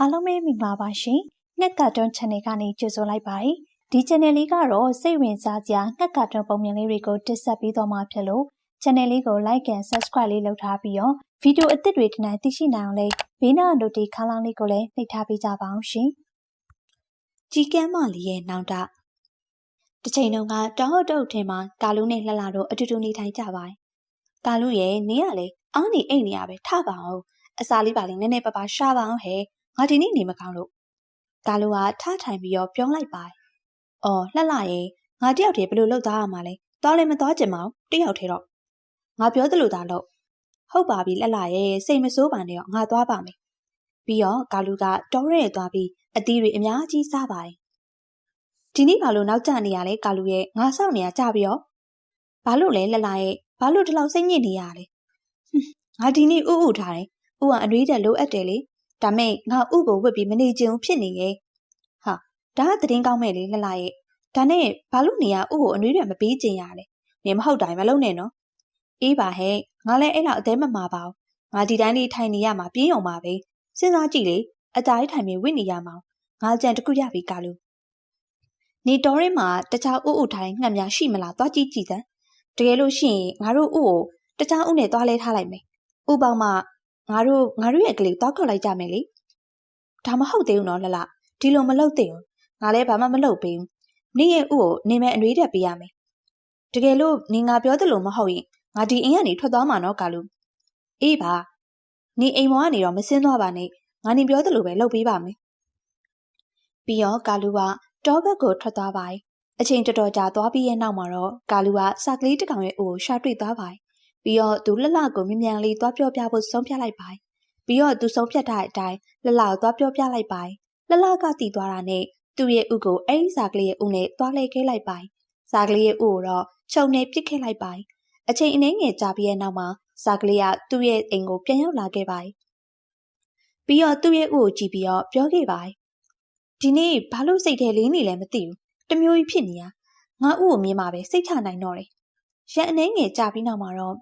အားလုံးပဲမင်္ဂလာပါရှင်။ငှက်ကာတွန်း channel ကနေကြိုဆိုလိုက်ပါတယ်။ဒီ channel လေးကတော့စိတ်ဝင်စားစရာငှက်ကာတွန်းပုံမြင်လေးတွေကိုတင်ဆက်ပေးသွားမှာဖြစ်လို့ channel လေးကို like and subscribe လေးလုပ်ထားပြီးတော့ဗီဒီယိုအသစ်တွေဒီနေ့သိရှိနိုင်အောင်လေးဘေးနား notification ခန်းလောင်းလေးကိုလည်းနှိပ်ထားပေးကြပါအောင်ရှင်။ကြီးကမ်းမလေးရဲ့နောင်တတစ်ချိန်တုန်းကတောဟုတ်တုတ်ထင်းမှာကာလူနဲ့လှလှတို့အတူတူနေထိုင်ကြပါတယ်။ကာလူရဲ့နေရလေအောင်းနေအိတ်နေရပဲထပါအောင်အစာလေးပါလေးနည်းနည်းပါးပါးရှာပါအောင်ဟဲ့ ငါဒီနေ့နေမကောင်းလို့ကာလူကထထိုင်ပြီးတော့ပြောလိုက်ပါတယ်။အော်လှလှရဲ့ငါတယောက်တည်းဘယ်လိုလုပ်သားရမှာလဲ။သွားလည်းမသွားကြင်မအောင်တယောက်တည်းတော့ငါပြောသလိုသာလို့ဟုတ်ပါပြီလှလှရဲ့စိတ်မဆိုးပါနဲ့တော့ငါသွားပါမယ်။ပြီးတော့ကာလူကတောရဲသွားပြီးအသီးတွေအများကြီးစားပါတယ်။ဒီနေ့ဘာလို့နောက်ကျနေရလဲကာလူရဲ့ငါစောင့်နေရကြပြီးတော့ဘာလို့လဲလှလှရဲ့ဘာလို့ဒီလောက်စိတ်ညစ်နေရလဲ။ငါဒီနေ့ဥဥထားတယ်။ဥကအနှွေးတက်လိုအပ်တယ်လေ ဒါမဲ့ငါဥကိုဝတ်ပြီးမနေချင်ဘူးဖြစ်နေရဲ့ဟာဒါကသတင်းကောင်းမဲ့လေလှလှရဲ့ဒါနဲ့ဘာလို့နေရဥကိုအနှွေးတွေမပေးချင်ရလဲနေမဟုတ်တိုင်းမလုပ်နဲ့နော်အေးပါဟဲ့ငါလည်းအဲ့လောက်အသေးမမှာပါဘူးငါဒီတိုင်းလေးထိုင်နေရမှာပြင်းအောင်ပါပဲစဉ်းစားကြည့်လေအတားထိုင်ပြီးဝင့်နေရမှာငါကြံတခုရပြီကာလို့နေတော်ရဲမှာတခြားဥဥထိုင်ငှက်များရှိမလားသွားကြည့်ကြည့်စမ်းတကယ်လို့ရှိရင်ငါတို့ဥကိုတခြားဥနဲ့သွားလဲထားလိုက်မယ်ဥပေါင်းမှ ငါတို့ငါတို့ရဲ့ကလေးတောက်ခေါက်လိုက်ကြမယ်လေဒါမဟုတ်သေးဘူးနော်လှလှဒီလိုမလုပ်သင့်ဘူးငါလည်းဘာမှမလုပ်ပေးဘူးနေရဲ့ဥကိုနေမဲ့အနှွေးတက်ပေးရမယ်တကယ်လို့နေငါပြောသလိုမဟုတ်ရင်ငါဒီအိမ်ကနေထွက်သွားမှာနော်ကာလူအေးပါနေအိမ်ပေါ်ကနေတော့မစင်းသွားပါနဲ့ငါနေပြောသလိုပဲလုပ်ပေးပါမယ်ပြီးတော့ကာလူကတောဘက်ကိုထွက်သွားပါတယ်အချိန်တော်တော်ကြာသွားပြီးရဲ့နောက်မှာတော့ကာလူကစကလေးတစ်ကောင်ရဲ့အိုကိုရှာတွေ့သွားပါတယ် ပြီးတော့သူလှလှကိုမြန်မြန်လေးသွားပြောပြဖို့ဆုံးဖြတ်လိုက်ပါတယ်ပြီးတော့သူဆုံးဖြတ်တဲ့အတိုင်းလှလှကိုသွားပြောပြလိုက်ပါတယ်လှလှကတည်သွားတာနဲ့သူ့ရဲ့ဥကိုအဲ့ဒီစာကလေးရဲ့ဥနဲ့သွားလဲခဲလိုက်ပါတယ်စာကလေးရဲ့ဥကိုတော့ခြုံနဲ့ပစ်ခဲလိုက်ပါတယ်အချိန်အနည်းငယ်ကြာပြီးတဲ့နောက်မှာစာကလေးကသူ့ရဲ့အိမ်ကိုပြန်ရောက်လာခဲ့ပါတယ်ပြီးတော့သူ့ရဲ့ဥကိုကြည့်ပြီးတော့ပြောခဲ့ပါတယ်ဒီနေ့ဘာလို့စိတ်ထဲလေးနေလဲမသိဘူးတမျိုးကြီးဖြစ်နေတာငါဥကိုမြင်မှာပဲစိတ်ချနိုင်တော့တယ်ရန်အနေငယ်ကြပြီးနောက်မှာတော့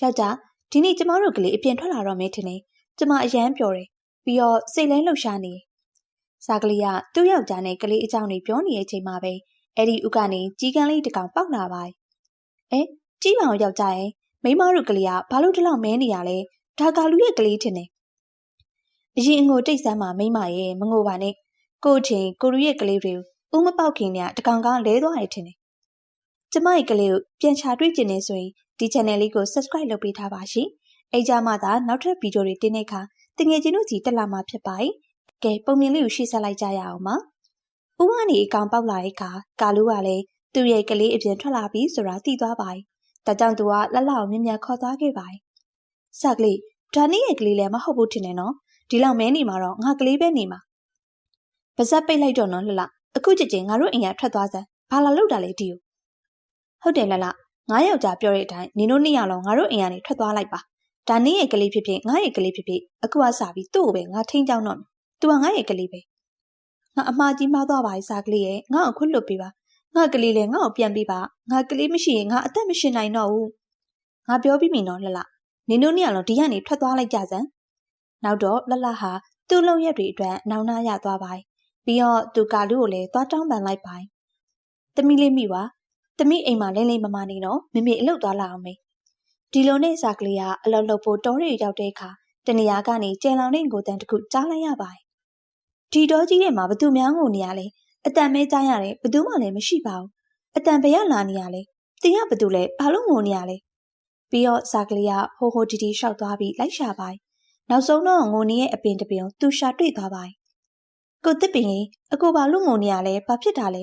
ယောက်ျားဒီနေ့ကျမတို့ကလေးအပြင်ထွက်လာတော့မယ်ထင်တယ်ကျမအရန်ပျော်တယ်ပြီးတော့စိတ်လဲလှုပ်ရှားနေစာကလေးကသူ့ယောက်ျားနဲ့ကလေးအကြောင်းတွေပြောနေတဲ့အချိန်မှာပဲအဲ့ဒီဥကနေကြီးကန်းလေးတစ်ကောင်ပေါက်လာပါအဲကြီးပါအောင်ယောက်ျားရဲ့မိမတို့ကလေးကဘာလို့ဒီလောက်မဲနေရလဲဒါကလူရဲ့ကလေးထင်တယ်အရင်အငိုတိတ်ဆန်းမှာမိမရဲ့မငိုပါနဲ့ကိုချင်းကိုလူရဲ့ကလေးတွေကိုဥမပေါက်ခင်ကတကောင်ကောင်လဲသွားရထင်တယ်ကျမရဲ့ကလေးကိုပြန်ချတွေ့ကျင်နေဆိုရင် ဒီ channel လေးကို subscribe လုပ်ပေးထားပါရှင်။အဲကြမှာသာနောက်ထပ်ဗီဒီယိုတွေတင်တဲ့အခါတငယ်ချင်းတို့စီတက်လာမှာဖြစ်ပါတယ်။ကဲပုံမြင်လေးကိုရှေ့ဆက်လိုက်ကြရအောင်ပါ။ဦးကနေအကောင်ပေါက်လာတဲ့အခါကာလူကလည်းသူ့ရဲ့ကလေးအပြင်ထွက်လာပြီဆိုတာသိသွားပါတယ်။ဒါကြောင့်သူကလက်လောက်မြင်မြန်ခေါ်သွားခဲ့ပါတယ်။ဆက်ကလေးဒါနည်းရဲ့ကလေးလည်းမဟုတ်ဘူးထင်တယ်နော်။ဒီလောက်မဲနေမှာတော့ငါကလေးပဲနေမှာ။ပါဇက်ပိတ်လိုက်တော့နော်လှလှအခုကြည့်ချင်းငါတို့အိမ်ကထွက်သွားစမ်းဘာလာလောက်တာလဲဒီကိုဟုတ်တယ်လှလှ ငါယောက်ျားပြောတဲ့အတိုင်းနင်တို့နှစ်ယောက်လုံးငါတို့အိမ်ကနေထွက်သွားလိုက်ပါဒါနင်းရဲ့ကလေးဖြစ်ဖြစ်ငါရဲ့ကလေးဖြစ်ဖြစ်အခုကစားပြီးသူ့ကိုပဲငါထိန်းကြောင်းတော့မယ်သူကငါရဲ့ကလေးပဲငါအမှားကြီးမှားသွားပါရဲ့စားကလေးရဲ့ငါ့ကိုခွတ်လွတ်ပေးပါငါကလေးလည်းငါ့ကိုပြန်ပေးပါငါကလေးမရှိရင်ငါအသက်မရှင်နိုင်တော့ဘူးငါပြောပြီးပြီနော်လှလှနင်တို့နှစ်ယောက်လုံးဒီကနေထွက်သွားလိုက်ကြစမ်းနောက်တော့လှလှဟာသူ့လုံရက်တွေအတွက်နောင်နာရသွားပါပြီးတော့သူကာလူကိုလည်းသွားတောင်းပန်လိုက်ပါသမီးလေးမိပါ သမီးအိမ်မှာလိမ့်လိမ့်မမနေတော့မမေအလုပ်သွားလာအောင်မေဒီလိုနဲ့စာကလေးကအလုပ်လုပ်ဖို့တောတွေရောက်တဲ့အခါတနေရာကနေကျယ်လောင်တဲ့ငိုတန်တခုကြားလိုက်ရပါတယ်ဒီတော့ကြီးထဲမှာဘသူများငိုနေရလဲအတန်မဲကြားရတယ်ဘသူမှလည်းမရှိပါဘူးအတန်ဘယ်ရလာနေရလဲတင်ရဘသူလဲဘာလို့ငိုနေရလဲပြီးတော့စာကလေးကဟိုဟိုတီတီရှောက်သွားပြီးလိုက်ရှာပါတယ်နောက်ဆုံးတော့ငိုနေရဲ့အပင်တပင်သူရှာတွေ့သွားပါတယ်ကိုတစ်ပင်ကြီးအကိုဘာလို့ငိုနေရလဲဘာဖြစ်တာလဲ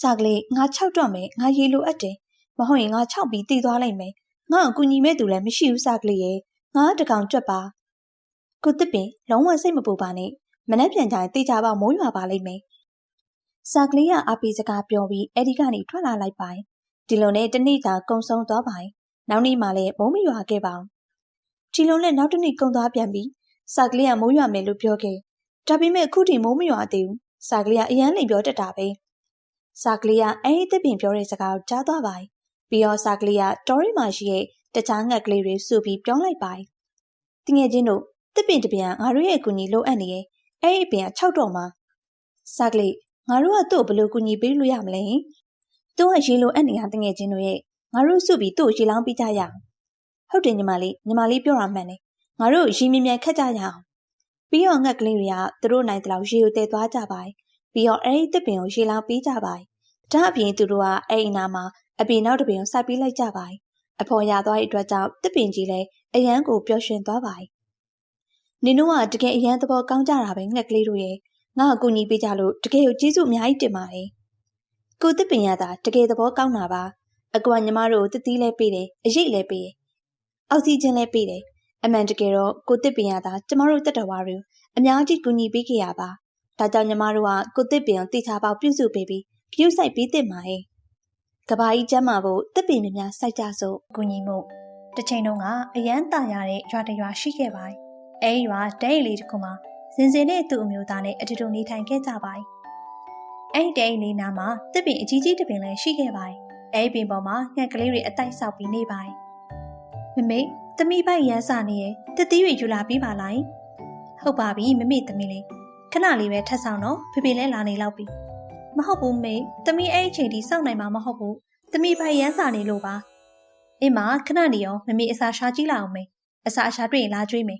စာကလေးငါ၆တော့မယ်ငါရေလိုအပ်တယ်မဟုတ်ရင်ငါ၆ပြီးတည်သွားလိုက်မယ်ငါ့ကိုကူညီမဲ့သူလည်းမရှိဘူးစာကလေးရဲ့ငါတကောင်ကြွက်ပါကိုတစ်ပင်လုံးဝစိတ်မပူပါနဲ့မနှက်ပြန်ကြရင်တေချာပေါမိုးရွာပါလိမ့်မယ်စာကလေးကအာပီစကားပြောပြီးအဲ့ဒီကနေထွက်လာလိုက်ပါဒီလိုနဲ့တနေ့သာကုံဆုံးသွားပါနောက်နေ့မှလည်းမိုးမရွာခဲ့ပါဘူးဒီလိုနဲ့နောက်တစ်နေ့ကုံသွားပြန်ပြီးစာကလေးကမိုးရွာမယ်လို့ပြောခဲ့ဒါပေမဲ့အခုထိမိုးမရွာသေးဘူးစာကလေးကအရန်လိမ်ပြောတတ်တာပဲ စာကလေးကအဲဒီသစ်ပင်ပြောတဲ့စကားကိုကြားသွားပါတယ်။ပြီးတော့စာကလေးကတော်ရီမှာရှိတဲ့တခြားငှက်ကလေးတွေစုပြီးပြောလိုက်ပါတယ်။တငယ်ချင်းတို့တစ်ပင်တစ်ပြန်ငါတို့ရဲ့အကူအညီလိုအပ်နေရဲ့အဲ့ဒီအပင်က6တော့မှာစာကလေးငါတို့ကသူ့ကိုဘယ်လိုကူညီပေးလို့ရမလဲသူကရေလိုအပ်နေတာတငယ်ချင်းတို့ရဲ့ငါတို့စုပြီးသူ့ကိုရေလောင်းပေးကြရအောင်ဟုတ်တယ်ညီမလေးညီမလေးပြောတာမှန်တယ်ငါတို့ရေမြင်မြန်ခတ်ကြရအောင်ပြီးတော့ငှက်ကလေးတွေကသူတို့နိုင်တဲ့လောက်ရေကိုတည်သွားကြပါတယ်ပြီးတော့အဲ့ဒီတစ်ပင်ကိုရေလောင်းပေးကြပါတယ် ဒါအပြင်သူတို့ကအဲ့ဒီနာမှာအပင်နောက်တစ်ပင်ကိုစိုက်ပေးလိုက်ကြပါတယ်အဖော်ရသွားတဲ့အတွက်ကြောင့်တစ်ပင်ကြီးလည်းအရန်ကိုပျော်ရွှင်သွားပါတယ်နင်တို့ကတကယ်အရန်သဘောကောင်းကြတာပဲငှက်ကလေးတို့ရဲ့ငါ့ကိုကူညီပေးကြလို့တကယ်ကိုကျေးဇူးအများကြီးတင်ပါတယ်ကိုတစ်ပင်ရတာတကယ်သဘောကောင်းတာပါအကွာညီမတို့တတိလဲပေးတယ်အရေးလဲပေးတယ်အောက်ဆီဂျင်လဲပေးတယ်အမှန်တကယ်တော့ကိုတစ်ပင်ရတာကျမတို့တက်တော်ဝါတွေအများကြီးကူညီပေးခဲ့ရပါဒါကြောင့်ညီမတို့ကကိုတစ်ပင်ကိုတိချပေါက်ပြုစုပေးပြီး ဂရုစိုက်ပေးတင်ပါရဲ့ကဘာကြီးကျမ်းမာဖို့တစ်ပင်များများစိုက်ကြစို့ကူညီမှုတစ်ချိန်တုန်းကအရန်တာရတဲ့ရွာတစ်ရွာရှိခဲ့ပါတယ်။အဲဒီရွာဒဲအိတ်လေးတစ်ခုမှာစင်စင်နဲ့သူ့အမျိုးသားနဲ့အတူတူနေထိုင်ခဲ့ကြပါတယ်။အဲဒီဒဲအိတ်လေးနားမှာတစ်ပင်အကြီးကြီးတစ်ပင်လည်းရှိခဲ့ပါတယ်။အဲဒီပင်ပေါ်မှာငှက်ကလေးတွေအတိုက်ဆောက်ပြီးနေပါတယ်။မမေသမီးပိုက်ရန်စာနေရဲ့တတိတွေယူလာပြီးပါလား။ဟုတ်ပါပြီမမေသမီးလေးခဏလေးပဲထပ်ဆောင်တော့ဖေဖေလည်းလာနေလောက်ပြီ။ မဟုတ်ဘူးမေသမီးအဲ့ဒီချိန်ထိစောင့်နိုင်မှာမဟုတ်ဘူး။သမီးပိုက်ရန်စာနေလို့ပါ။အင်းမခဏနေရောမမေအစာရှာကြည့်လိုက်အောင်မေအစာအရှာတွေ့ရင်လာကြွေးမေ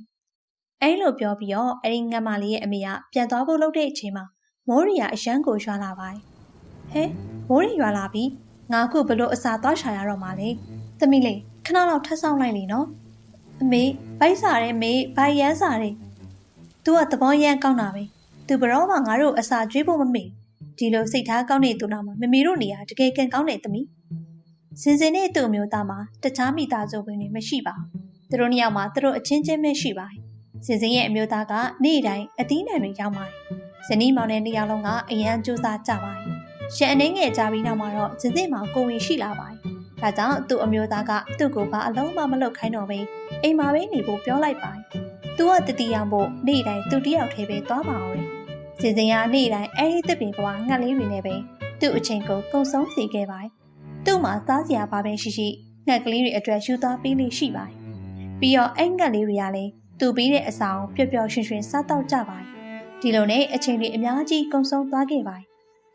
အဲလိုပြောပြီးတော့အဲ့ဒီငတ်မလေးရဲ့အမေကပြန်သွားဖို့လုပ်တဲ့အချိန်မှာမိုးရီယာအရန်ကိုရွာလာပါတယ်ဟဲမိုးရီရွာလာပြီငါခုဘလို့အစာသွားရှာရတော့မှလေသမီးလေးခဏလောက်ထပ်ဆောင်လိုက်လေနော်အမေဗိုက်စားတဲ့မေဗိုက်ရမ်းစားတဲ့ तू ကသဘောရမ်းကောင်းတာပဲ तू ဘရောမှငါတို့အစာကျွေးဖို့မမေ့ ဒီလိုစိတ်ထားကောင်းတဲ့သူနာမှာမမေတို့နေရတကယ်ကန်ကောင်းတဲ့သမီးစင်စင်နဲ့သူ့အမျိုးသားမှာတခြားမိသားစုဝင်တွေမရှိပါဘူးသူတို့နှစ်ယောက်မှာသူတို့အချင်းချင်းပဲရှိပါတယ်စင်စင်ရဲ့အမျိုးသားကနေ့တိုင်းအသီးနှံတွေရောက်ပါတယ်ဇနီးမောင်နဲ့နှစ်ယောက်လုံးကအရန်ကြိုးစားကြပါတယ်ရှန်အနေငယ်ကြပြီးနောက်မှာတော့စင်စင်မှာကိုဝင်ရှိလာပါတယ်ဒါကြောင့်သူ့အမျိုးသားကသူ့ကိုဘာအလုံးမမလုပ်ခိုင်းတော့ဘဲအိမ်မှာပဲနေဖို့ပြောလိုက်ပါတယ်သူကတတိယဖို့နေ့တိုင်းသူတယောက်တည်းပဲသွားပါအောင်လေ စင်စင်ကနေ့တိုင်းအဲ့ဒီတစ်ပင်ကွာငှက်လေးတွေနဲ့ပဲသူ့အချိန်ကိုကုံဆုံးစေခဲ့ပါတယ်သူ့မှာစားစရာဘာပဲရှိရှိငှက်ကလေးတွေအတွက်ယူသွားပေးလို့ရှိပါတယ်ပြီးတော့အဲ့ငှက်လေးတွေကလည်းသူပြီးတဲ့အဆောင်ပျော်ပျော်ရွှင်ရွှင်စားတော့ကြပါတယ်ဒီလိုနဲ့အချိန်တွေအများကြီးကုံဆုံးသွားခဲ့ပါတယ်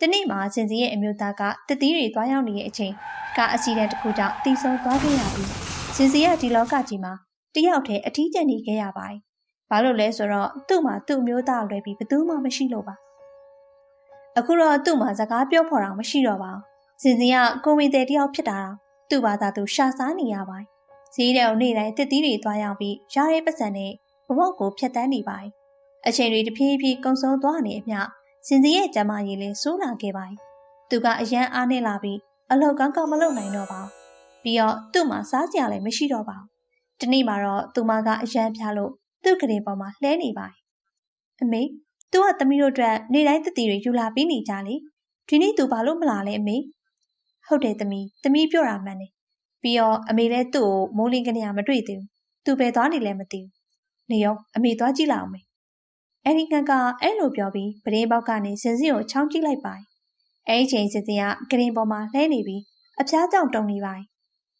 တနေ့မှာစင်စီရဲ့အမျိုးသားကတတိတွေသွားရောက်နေတဲ့အချိန်ကအစီအတန်တစ်ခုကြောင့်တီးဆုံးသွားခဲ့ရပြီးစင်စီကဒီလောကကြီးမှာတယောက်တည်းအထီးကျန်နေခဲ့ရပါတယ်။ ဘာလို့လဲဆိုတော့သူ့မှာသူ့မျိုးသားလွယ်ပြီးဘယ်သူမှမရှိလို့ပါ။အခုတော့သူ့မှာစကားပြောဖော်တာမရှိတော့ပါဘူး။စင်စီကကိုဝင်တဲ့တယောက်ဖြစ်တာတော့သူ့ဘာသာသူရှာစားနေရပါတယ်။ဈေးတဲ့နေ့တိုင်းတစ်သီးတွေသွားရောက်ပြီးရတဲ့ပတ်စံနဲ့ဘဝကိုဖျက်ဆီးနေပါတယ်။အချိန်တွေတဖြည်းဖြည်းကုံဆုံးသွားနေအမျှစင်စီရဲ့ကျမကြီးလေးဆိုးလာခဲ့ပါတယ်။သူကအရန်အားနေလာပြီးအလောက်ကောင်းကောင်းမလုပ်နိုင်တော့ပါဘူး။ပြီးတော့သူ့မှာစားစရာလည်းမရှိတော့ပါဘူး။ဒီနေ့မှာတော့သူမကအရန်ပြလို့ သူ့ကလေးပေါ်မှာလှဲနေပါတယ်။အမေသူကသမီးတို့အတွက်နေတိုင်းတတိတွေယူလာပြီးနေကြလေ။ဒီနေ့သူဘာလို့မလာလဲအမေ။ဟုတ်တယ်သမီး။သမီးပြောတာမှန်တယ်။ပြီးတော့အမေလည်းသူ့ကိုမိုးလင်းကနေမတွေ့သေးဘူး။သူပဲသွားနေလည်းမသိဘူး။နေရောအမေသွားကြည့်လိုက်အောင်မေ။အဲဒီကကအဲ့လိုပြောပြီးပရင်းပေါက်ကနေစင်စင်ကိုချောင်းကြည့်လိုက်ပါတယ်။အဲဒီချိန်စင်စင်ကဂရင်ပေါ်မှာလှဲနေပြီးအဖျားကြောင့်တုံနေပါတယ်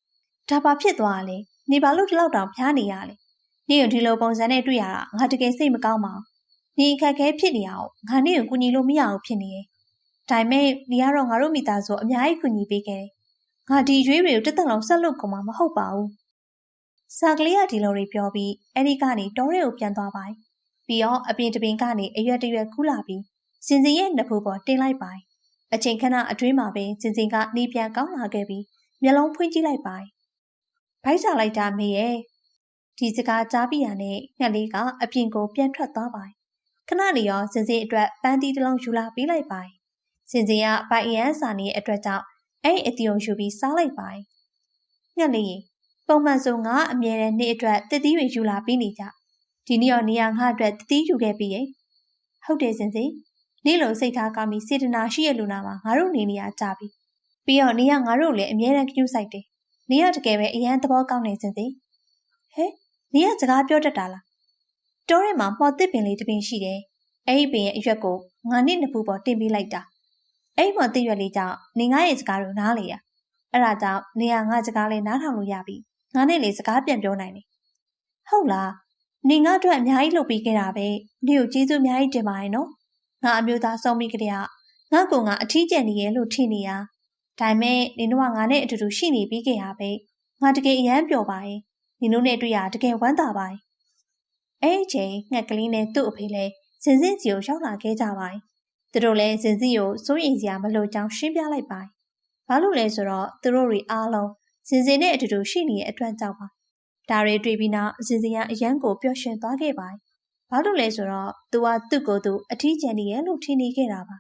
။ဒါဘာဖြစ်သွားလဲ။နေဘာလို့ဒီလောက်တောင်ဖျားနေရလဲ။ နေကိုဒီလိုပုံစံနဲ့တွေ့ရတာငါတကယ်စိတ်မကောင်းပါဘူး။နေအခက်ခဲဖြစ်နေရအောင်ငါနေကိုကူညီလို့မရအောင်ဖြစ်နေရဲ့။ဒါပေမဲ့နေရတော့ငါတို့မိသားစုအများကြီးကူညီပေးခဲ့တယ်။ငါဒီရွေးတွေကိုတက်တက်လုံးဆက်လုပ်ကုန်မှာမဟုတ်ပါဘူး။စာကလေးကဒီလိုတွေပြောပြီးအဲ့ဒီကနေတောထဲကိုပြန်သွားပါတယ်။ပြီးတော့အပြင်တပင်ကနေအရွက်တရွက်ကူးလာပြီးစင်စင်ရဲ့နှဖူပေါ်တင်လိုက်ပါတယ်။အချိန်ခဏအတွင်းမှာပဲစင်စင်ကနေပြန်ကောင်းလာခဲ့ပြီးမျက်လုံးဖွင့်ကြည့်လိုက်ပါတယ်။ဗိုက်စားလိုက်တာမေရဲ့ ဒီစကားကြားပြီးရနဲ့ငှက်လေးကအပြင်ကိုပြန်ထွက်သွားပါတယ်။ခဏနေရောစင်စင်အတွက်ပန်းတီးတစ်လုံးယူလာပေးလိုက်ပါတယ်။စင်စင်ကဗိုက်ရန်စာနေရဲ့အတွက်ကြောင့်အဲ့အတီယုံယူပြီးစားလိုက်ပါတယ်။ငှက်လေးပုံမှန်ဆိုငါအမြဲတမ်းနေ့အတွက်တတိတွေယူလာပြီးနေကြ။ဒီနေ့ရောနေရငါအတွက်တတိယူခဲ့ပြီးရဲ့။ဟုတ်တယ်စင်စင်နေ့လိုစိတ်ထားကောင်းပြီးစေတနာရှိရဲ့လူနာမှာငါတို့နေနေရကြပြီ။ပြီးတော့နေရငါတို့လည်းအမြဲတမ်းကြည့်ဆိုင်တယ်။နေရတကယ်ပဲအရန်သဘောကောင်းနေစင်စင် ဟဲ့နေရစကားပြောတတ်တာလားတောထဲမှာမှော်တစ်ပင်လေးတစ်ပင်ရှိတယ်အဲ့ဒီပင်ရဲ့အရွက်ကိုငါနဲ့နှစ်ဖူးပေါ်တင်ပေးလိုက်တာအဲ့မှော်တစ်ရွက်လေးကြောင့်နေငါရဲ့စကားကိုနားလေရအဲ့ဒါကြောင့်နေရငါစကားလေးနားထောင်လို့ရပြီငါနဲ့လေစကားပြန်ပြောနိုင်တယ်ဟုတ်လားနေငါအတွက်အများကြီးလုပ်ပြီးခဲ့တာပဲနေကိုကျေးဇူးအများကြီးတင်ပါတယ်နော်ငါအမျိုးသားဆုံးမိကြတဲ့ငါကောင်ကအထီးကျန်နေရဲ့လို့ထင်နေရဒါပေမဲ့နေတော့ငါနဲ့အတူတူရှိနေပြီးခဲ့ရပဲငါတကယ်အယမ်းပျော်ပါတ ယ်နေတို့နဲ့တွေ့ရတကယ်ဝမ်းသာပါတယ်အဲ့ဒီချိန်ငှက်ကလေးနဲ့သူ့အဖေလည်းစင်စင်စီကိုရောက်လာခဲ့ကြပါတယ်သူတို့လည်းစင်စီကိုစိုးရိမ်စရာမလိုကြောင်းရှင်းပြလိုက်ပါတယ်ဘာလို့လဲဆိုတော့သူတို့တွေအားလုံးစင်စင်နဲ့အတူတူရှိနေတဲ့အတွက်ကြောင့်ပါဒါတွေတွေ့ပြီးနောက်စင်စင်ကအရန်ကိုပျော်ရွှင်သွားခဲ့ပါတယ်ဘာလို့လဲဆိုတော့သူကသူ့ကိုယ်သူအထီးကျန်နေရဲ့လို့ထင်နေခဲ့တာပါ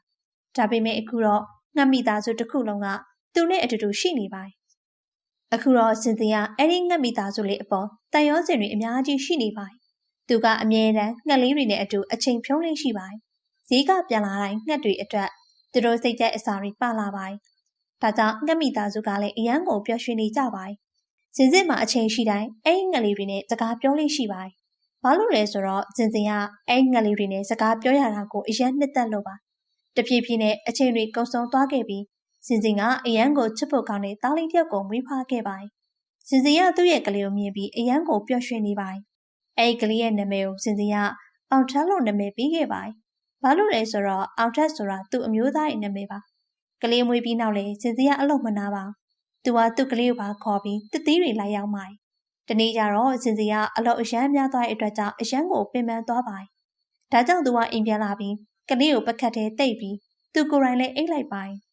ဒါပေမဲ့အခုတော့ငှက်မိသားစုတစ်ခုလုံးကသူနဲ့အတူတူရှိနေပါတယ် အခုတော့စင်စင်ကအဲ့ဒီငှက်မိသားစုလေးအပေါ်တန်ရောစင်တွေအများကြီးရှိနေပါတယ်သူကအမြဲတမ်းငှက်လေးတွေနဲ့အတူအချိန်ဖြုံးလေးရှိပါတယ်ဈေးကပြန်လာတိုင်းငှက်တွေအတွက်သူတို့စိတ်ကြိုက်အစာတွေပါလာပါတယ်ဒါကြောင့်ငှက်မိသားစုကလည်းအရန်ကိုပျော်ရွှင်နေကြပါတယ်စင်စစ်မှာအချိန်ရှိတိုင်းအဲ့ဒီငှက်လေးတွေနဲ့စကားပြောလေးရှိပါတယ်ဘာလို့လဲဆိုတော့စင်စင်ကအဲ့ငှက်လေးတွေနဲ့စကားပြောရတာကိုအရန်နှစ်သက်လို့ပါတဖြည်းဖြည်းနဲ့အချိန်တွေကုန်ဆုံးသွားခဲ့ပြီး စင်စင်ကအရန်ကိုချစ်ဖို့ကောင်းတဲ့သားလေးတစ်ယောက်ကိုမွေးဖွားခဲ့ပါတယ်စင်စင်ကသူ့ရဲ့ကလေးကိုမြင်ပြီးအရန်ကိုပျော်ရွှင်နေပါတယ်အဲ့ဒီကလေးရဲ့နာမည်ကိုစင်စင်ကအောင်ထက်လို့နာမည်ပေးခဲ့ပါတယ်ဘာလို့လဲဆိုတော့အောင်ထက်ဆိုတာသူ့အမျိုးသားရဲ့နာမည်ပါကလေးမွေးပြီးနောက်လေစင်စင်ကအလုပ်မနာပါသူကသူ့ကလေးကိုပါခေါ်ပြီးတသီးတွေလိုက်ရောက်ပါတယ်တနေ့ကျတော့စင်စီကအလောက်အရန်များသွားတဲ့အတွက်ကြောင့်အရန်ကိုပင်ပန်းသွားပါတယ်။ဒါကြောင့်သူကအိမ်ပြန်လာပြီးကလေးကိုပကတ်ထဲတိတ်ပြီးသူကိုယ်တိုင်လည်းအိတ်လိုက်ပါတယ်။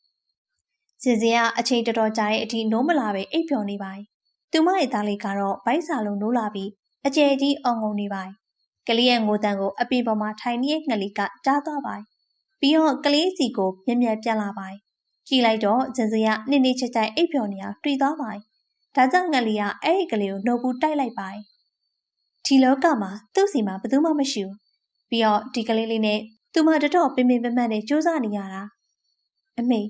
စင်စီကအချိန်တော်တော်ကြာတဲ့အထိနိုးမလာပဲအိပ်ပျော်နေပါတယ်။သူမရဲ့သားလေးကတော့ဗိုက်စာလုံးနိုးလာပြီးအကျယ်ကြီးအောင်ငုံနေပါတယ်။ကလေးရဲ့ငိုတန်ကိုအပင်ပေါ်မှာထိုင်နေတဲ့ငှက်လေးကကြားသွားပါတယ်။ပြီးတော့ကလေးစီကိုမြက်မြက်ပြန်လာပါတယ်။ကြည့်လိုက်တော့စင်စီကနှိမ့်နှိမ့်ချက်ချက်အိပ်ပျော်နေတာတွေ့သွားပါတယ်ဒါကြောင့်ငလီကအဲ့ဒီကလေးကိုနှုတ်ဘူးတိုက်လိုက်ပါတယ်။ဒီလောကမှာသူ့စီမှာဘယ်သူမှမရှိဘူး။ပြီးတော့ဒီကလေးလေးနဲ့သူမတတော်ပင်ပင်ပန်းပန်းနဲ့စူးစမ်းနေရတာ။အမေ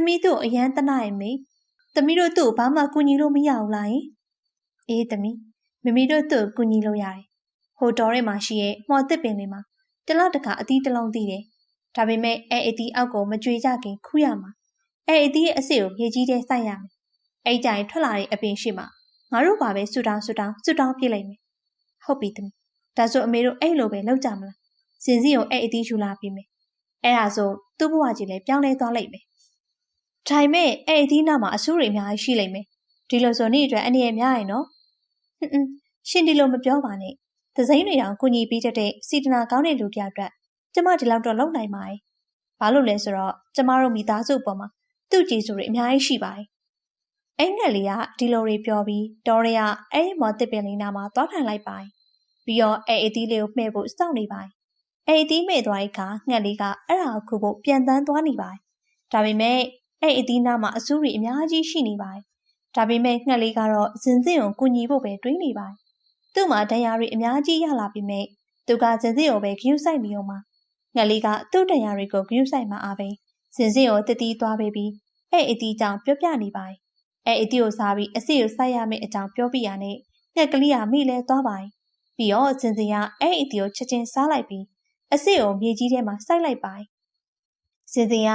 သမီးတို့အရန်တနာရဲ့မေ။သမီးတို့သူ့ကိုဘာမှကူညီလို့မရဘူးလားယင်။အေးသမီးမမီတို့သူ့ကိုကူညီလို့ရတယ်။ဟိုတော်ထဲမှာရှိရဲ့မှော်သစ်ပင်လေးမှာတလောက်တကအသီးတစ်လုံးသိတယ်။ဒါပေမဲ့အဲအသီးအောက်ကိုမကြွေကြခင်ခူးရမှာ။အဲအသီးရဲ့အစ်စ်ကိုမြေကြီးထဲစိုက်ရမယ်အဲ့ကြိုင်ထွက်လာတဲ့အပင်ရှိမှငါတို့ပါပဲဆူတောင်းဆူတောင်းဆူတောင်းပြလိုက်မယ်ဟုတ်ပြီသမီးဒါဆိုအမေတို့အဲ့လိုပဲလုပ်ကြမလားစင်စီကိုအဲ့အသီးယူလာပြီးမယ်အဲ့ဒါဆိုသူ့ဘဝကြီးလည်းပြောင်းလဲသွားလိမ့်မယ် ဒါပေမဲ့အဲ့အသီးနာမှာအဆိုးတွေအများကြီးရှိလိမ့်မယ်ဒီလိုဆိုနေ့အတွက်အနေရများရင်နော်ဟွန်းရှင်ဒီလိုမပြောပါနဲ့သစိမ်းတွေတောင်ကိုညီပေးတတ်တဲ့စီတနာကောင်းတဲ့လူတယောက်အတွက်ကျမဒီလောက်တော့လုံနိုင်ပါတယ်ဘာလို့လဲဆိုတော့ကျမတို့မိသားစုပေါ်မှာသူ့ကြည်စုတွေအများကြီးရှိပါတယ်။အဲ့ငက်လေးကဒီလိုတွေပြောပြီးတော်ရရအဲ့မော်တစ်ပင်လေးနာမှာသွားထိုင်လိုက်ပါ။ပြီးတော့အဲ့အသီးလေးကိုမှဲ့ဖို့စောင့်နေပါ။အဲ့အသီးမဲ့သွားတဲ့အခါငက်လေးကအဲ့ဒါကိုခုဖို့ပြန်တန်းသွားနေပါ။ဒါပေမဲ့ အဲ့အသီးနာမှာအဆူးတွေအများကြီးရှိနေပါ။ဒါပေမဲ့ငှက်လေးကတော့ဇင်စင်ကိုကူညီဖို့ပဲတွေးနေပါ။သူ့မှာဒဏ်ရာတွေအများကြီးရလာပြီးမဲ့သူကဇင်စင်ကိုပဲဂရုစိုက်နေအောင်ပါ။ငှက်လေးကသူ့ဒဏ်ရာတွေကိုဂရုစိုက်မှအားပဲဇင်စင်ကိုတတိသွားပေးပြီးအဲ့အသီးကြောင့်ပြောပြနေပါအဲအတီကိုစားပြီးအစီကိုစိုက်ရမယ့်အကြောင်းပြောပြရနဲ့ငှက်ကလေးကမိလဲသွားပါပြီးတော့စင်စင်ကအဲအတီကိုချက်ချင်းစားလိုက်ပြီးအစီကိုမြေကြီးထဲမှာစိုက်လိုက်ပါစင်စင်က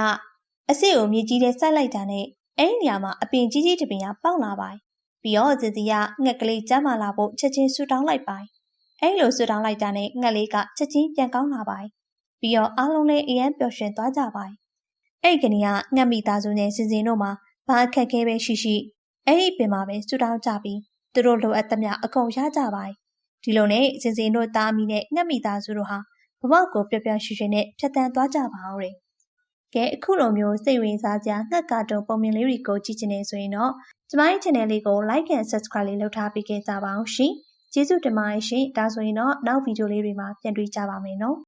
အစီကိုမြေကြီးထဲစိုက်လိုက်တာနဲ့အဲ့ဒီနေရာမှာအပင်ကြီးကြီးတစ်ပင်ကပေါက်လာပါပြီးတော့စင်စင်ကငှက်ကလေးကျမ်းမာလာဖို့ချက်ချင်းဆူတောင်းလိုက်ပါအဲ့လိုဆူတောင်းလိုက်တာနဲ့ငှက်လေးကချက်ချင်းပြန်ကောင်းလာပါပြီးတော့အားလုံးလည်းအယမ်းပျော်ရွှင်သွားကြပါအဲ့ကနေကငှက်မိသားစုနဲ့စင်စင်တို့မှာဘာအခက်ခဲပဲရှိရှိအဲ့ဒီပင်မှာပဲဆူတောင်းကြပြီးသူတို့လိုအပ်သမျှအကုန်ရကြပါဒီလိုနဲ့စင်စင်တို့သားအမိနဲ့ငှက်မိသားစုတို့ဟာဘဝကိုပျော်ပျော်ရွှင်ရွှင်နဲ့ဖြတ်တန်းသွားကြပါဦးတယ် ကဲအခုလိုမျိုးစိတ်ဝင်စားစရာငှက်ကာတုံပုံမြင်လေးတွေကိုကြည့်ချင်နေဆိုရင်တော့ကျမရဲ့ channel လေးကို like and subscribe လေးလုပ်ထားပေးခဲ့ကြပါအောင်ရှင်ကျေးဇူးတင်ပါတယ်ရှင်ဒါဆိုရင်တော့နောက်ဗီဒီယိုလေးတွေမှာပြန်တွေ့ကြပါမယ်နော်